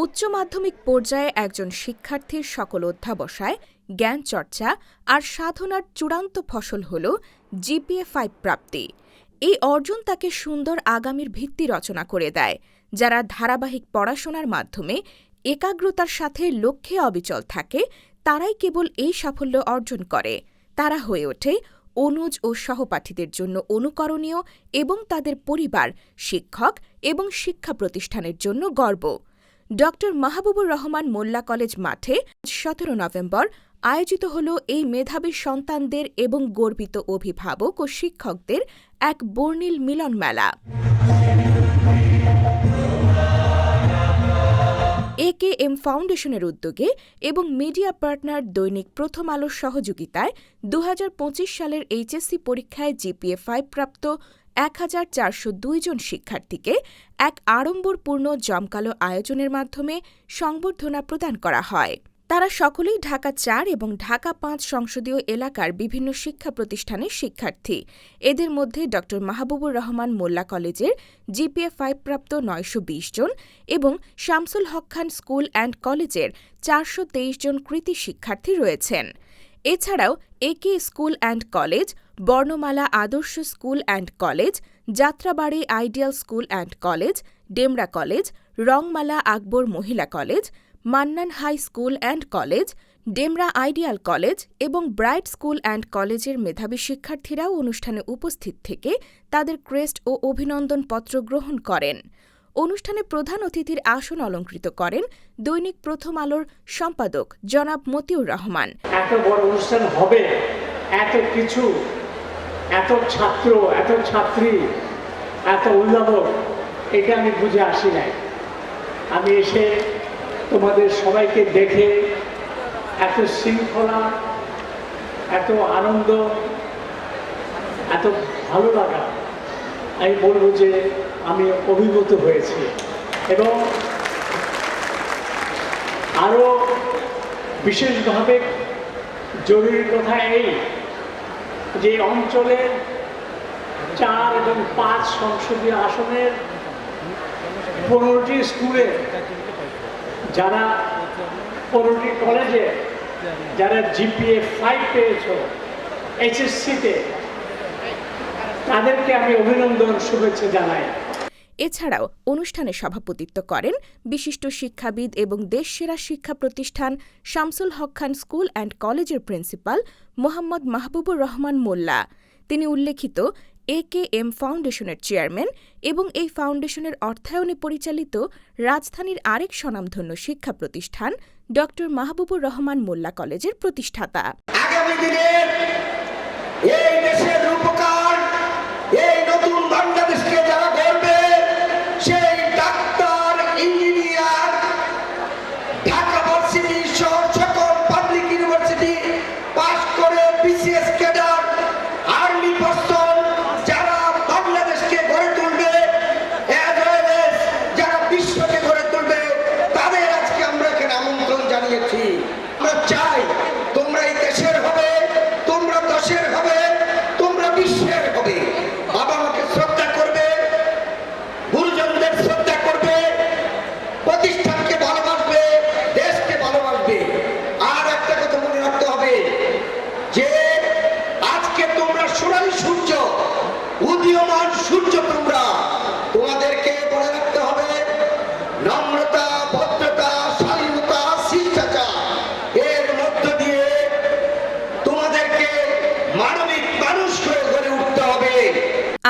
উচ্চ মাধ্যমিক পর্যায়ে একজন শিক্ষার্থীর সকল অধ্যাবসায়, জ্ঞান চর্চা আর সাধনার চূড়ান্ত ফসল হল জিপিএ ফাইভ প্রাপ্তি। এই অর্জন তাকে সুন্দর আগামীর ভিত্তি রচনা করে দেয়, যারা ধারাবাহিক পড়াশোনার মাধ্যমে একাগ্রতার সাথে লক্ষ্যে অবিচল থাকে, তারাই কেবল এই সাফল্য অর্জন করে। তারা হয়ে ওঠে অনুজ ও সহপাঠীদের জন্য অনুকরণীয় এবং তাদের পরিবার, শিক্ষক এবং শিক্ষা প্রতিষ্ঠানের জন্য গর্ব। ড মাহবুবুর রহমান মোল্লা কলেজ মাঠে সতেরো নভেম্বর আয়োজিত হল এই মেধাবী সন্তানদের এবং গর্বিত অভিভাবক ও শিক্ষকদের এক বর্ণিল মিলন মেলা। কে এম ফাউন্ডেশনের উদ্যোগে এবং মিডিয়া পার্টনার দৈনিক প্রথম আলোর সহযোগিতায় দু হাজার পঁচিশ সালের এইচএসসি পরীক্ষায় জিপিএ ফাইভ প্রাপ্ত এক হাজার চারশো দুই জন শিক্ষার্থীকে এক আড়ম্বরপূর্ণ জমকালো আয়োজনের মাধ্যমে সংবর্ধনা প্রদান করা হয়। তারা সকলেই ঢাকা চার এবং ঢাকা পাঁচ সংসদীয় এলাকার বিভিন্ন শিক্ষা প্রতিষ্ঠানের শিক্ষার্থী। এদের মধ্যে ড মাহবুবুর রহমান মোল্লা কলেজের জিপিএ ফাইভ প্রাপ্ত নয়শো বিশ জন এবং শামসুল হক খান স্কুল অ্যান্ড কলেজের চারশো তেইশ জন কৃতি শিক্ষার্থী রয়েছেন। এছাড়াও একে school and college, Barnamala Adarsha school and college, Jatrabari ideal school and college, Demra college, Rangmala Akbar Mohila college Mannan high school and college, Demra ideal college এবং ব্রাইট স্কুল অ্যান্ড কলেজের মেধাবী শিক্ষার্থীরাও অনুষ্ঠানে উপস্থিত থেকে তাদের ক্রেস্ট ও অভিনন্দন পত্র গ্রহণ করেন। অনুষ্ঠানে প্রধান অতিথির আসন অলঙ্কৃত করেন দৈনিক প্রথম আলোর সম্পাদক জনাব মতিউর রহমান। এত বড় অনুষ্ঠান হবে? এত কিছু? এত ছাত্র, এত ছাত্রী, এত অভিভাবক এটা আমি বুঝে আসি নাই। আমি এসে তোমাদের সবাইকে দেখে এত শৃঙ্খলা, এত আনন্দ, এত ভালো লাগা। আমি বলব যে আমি অভিভূত হয়েছি। এবং আরও বিশেষভাবে জরুরি কথা এই যে অঞ্চলের চার এবং পাঁচ সংসদীয় আসনের পনেরোটি স্কুলে যারা পনেরোটি কলেজে যারা জিপিএ ফাইভ পেয়েছ এইচএসসিতে তাদেরকে আমি অভিনন্দন, শুভেচ্ছা জানাই। এছাড়াও অনুষ্ঠানে সভাপতিত্ব করেন বিশিষ্ট শিক্ষাবিদ এবং দেশসেরা শিক্ষা প্রতিষ্ঠান শামসুল হক খান স্কুল অ্যান্ড কলেজের প্রিন্সিপাল মোহাম্মদ মাহবুবুর রহমান মোল্লা। তিনি উল্লেখিত এ কে এম ফাউন্ডেশনের চেয়ারম্যান এবং এই ফাউন্ডেশনের অর্থায়নে পরিচালিত রাজধানীর আরেক স্বনামধন্য শিক্ষা প্রতিষ্ঠান ড মাহবুবুর রহমান মোল্লা কলেজের প্রতিষ্ঠাতা। আগামী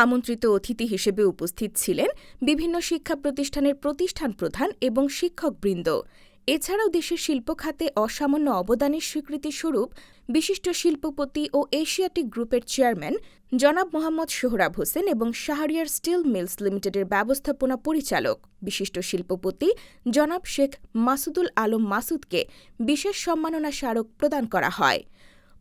আমন্ত্রিত অতিথি হিসেবে উপস্থিত ছিলেন বিভিন্ন শিক্ষা প্রতিষ্ঠানের প্রতিষ্ঠান প্রধান এবং শিক্ষকবৃন্দ। এছাড়াও দেশের শিল্প খাতে অসামান্য অবদানের স্বীকৃতিস্বরূপ বিশিষ্ট শিল্পপতি ও এশিয়াটিক গ্রুপের চেয়ারম্যান জনাব মোহাম্মদ সোহরাব হোসেন এবং শাহরিয়ার স্টিল মিলস লিমিটেডের ব্যবস্থাপনা পরিচালক বিশিষ্ট শিল্পপতি জনাব শেখ মাসুদুল আলম মাসুদকে বিশেষ সম্মাননা স্মারক প্রদান করা হয়।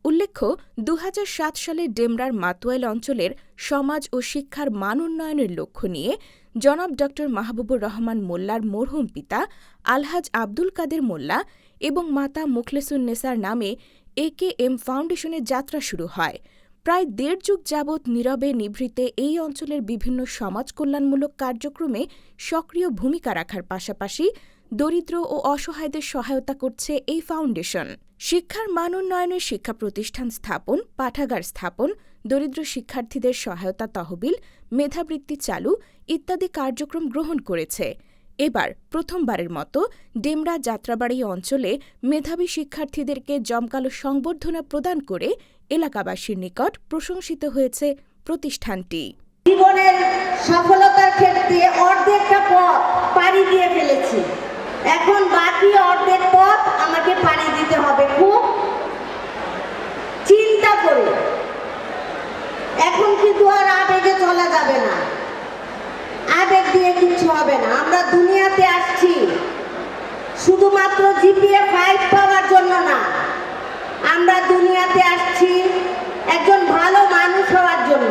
উল্লেখ্য দু হাজার সাত সালে ডেমরার মাতোয়াইল অঞ্চলের সমাজ ও শিক্ষার মান উন্নয়নের লক্ষ্য নিয়ে জনাব ড. মাহবুবুর রহমান মোল্লার মরহুম পিতা আলহাজ আব্দুল কাদের মোল্লা এবং মাতা মুখলেসুন নেসার নামে এ কে এম ফাউন্ডেশনের যাত্রা শুরু হয়। প্রায় দেড় যুগ যাবৎ নীরবে নিভৃতে এই অঞ্চলের বিভিন্ন সমাজ কল্যাণমূলক কার্যক্রমে সক্রিয় ভূমিকা রাখার পাশাপাশি দরিদ্র ও অসহায়দের সহায়তা করছে এই ফাউন্ডেশন। শিক্ষার মান উন্নয়নে শিক্ষা প্রতিষ্ঠান স্থাপন, পাঠাগার স্থাপন, দরিদ্র শিক্ষার্থীদের সহায়তা তহবিল, মেধাবৃত্তি চালু ইত্যাদি কার্যক্রম গ্রহণ করেছে। এবার প্রথমবারের মতো ডেমরা যাত্রাবাড়ি অঞ্চলে মেধাবী শিক্ষার্থীদেরকে জমকালো সংবর্ধনা প্রদান করে এলাকাবাসীর নিকট প্রশংসিত হয়েছে প্রতিষ্ঠানটি। জীবনের সফলতার ক্ষেত্রে অর্ধেকটা পথ পাড়ি দিয়ে ফেলেছি। এখন বাকি অর্ধেক পথ আমাকে পাড়ি দিতে হবে। খুব চিন্তা করে। এখন কিন্তু আর আবেগে চলা যাবে না। আবেগ দিয়ে কিচ্ছু হবে না। আমরা দুনিয়াতে আসছি। শুধুমাত্র জিপিএ ফাইভ পাওয়ার জন্য না। আমরা দুনিয়াতে আসছি একজন ভালো মানুষ হওয়ার জন্য,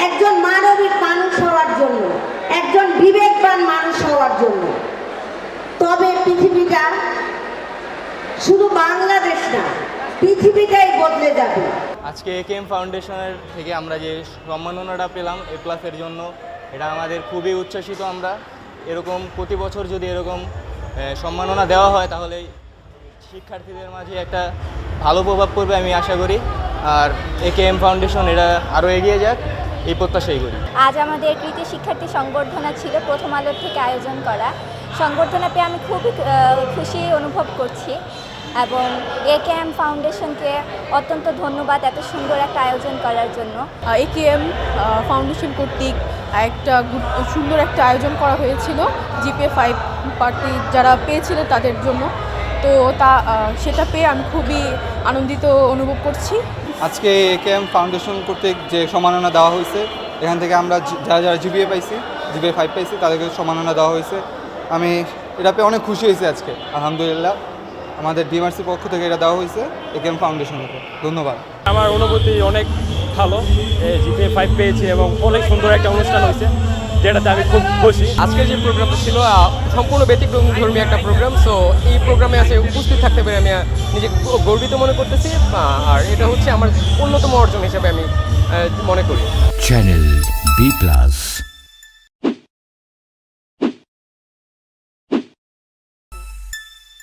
একজন মানবিক মানুষ হওয়ার জন্য, একজন বিবেকবান মানুষ হওয়ার জন্য। পৃথিবীটা শুধু বাংলাদেশ না পৃথিবীটাই বদলে যাবে। আজকে এ কেএম ফাউন্ডেশনের থেকে আমরা যে সম্মাননাটা পেলাম এ প্লাসের জন্য এটা আমাদের খুবই উচ্ছ্বাসিত আমরা। এরকম প্রতি বছর যদি এরকম সম্মাননা দেওয়া হয় তাহলে শিক্ষার্থীদের মাঝে একটা ভালো প্রভাব পড়বে আমি আশা করি। আর এ কে এম ফাউন্ডেশন এটা আরও এগিয়ে যাক এই প্রত্যাশাই করি। আজ আমাদের কৃতি শিক্ষার্থী সংবর্ধনা ছিল প্রথম আলোর থেকে আয়োজন করা। সংবর্ধনা পেয়ে আমি খুবই খুশি অনুভব করছি এবং এ কে এম ফাউন্ডেশনকে অত্যন্ত ধন্যবাদ এত সুন্দর একটা আয়োজন করার জন্য। একেএম ফাউন্ডেশন কর্তৃক একটা সুন্দর একটা আয়োজন করা হয়েছিল জিপে ফাইভ পার্টি যারা পেয়েছিলেন তাদের জন্য। তো তা সেটা পেয়ে আমি খুবই আনন্দিত অনুভব করছি। আজকে একেএম ফাউন্ডেশন কর্তৃক যে সম্মাননা দেওয়া হয়েছে এখান থেকে আমরা যারা যারা জিবিএ পাইছি জিবিএ ফাইভ পাইছি তাদেরকে সম্মাননা দেওয়া হয়েছে। আমি এটা পেয়ে অনেক খুশি হয়েছি আজকে আলহামদুলিল্লাহ। আমাদের ডিএমআরসির পক্ষ থেকে এটা দেওয়া হয়েছে একেএম ফাউন্ডেশনের উপর। ধন্যবাদ। আমার অনুভূতি অনেক ভালো জিপে ফাইভ পেয়েছি এবং অনেক সুন্দর একটা অনুষ্ঠান হয়েছে যেটাতে আমি খুব খুশি। আজকের যে প্রোগ্রামটা ছিল সম্পূর্ণ ব্যতিক্রম ধর্মী একটা প্রোগ্রাম সো এই প্রোগ্রামে আছে উপস্থিত থাকতে পেরে আমি নিজেকে গর্বিত মনে করতেছি আর এটা হচ্ছে আমার অন্যতম অর্জন হিসেবে আমি মনে করি। Channel B Plus.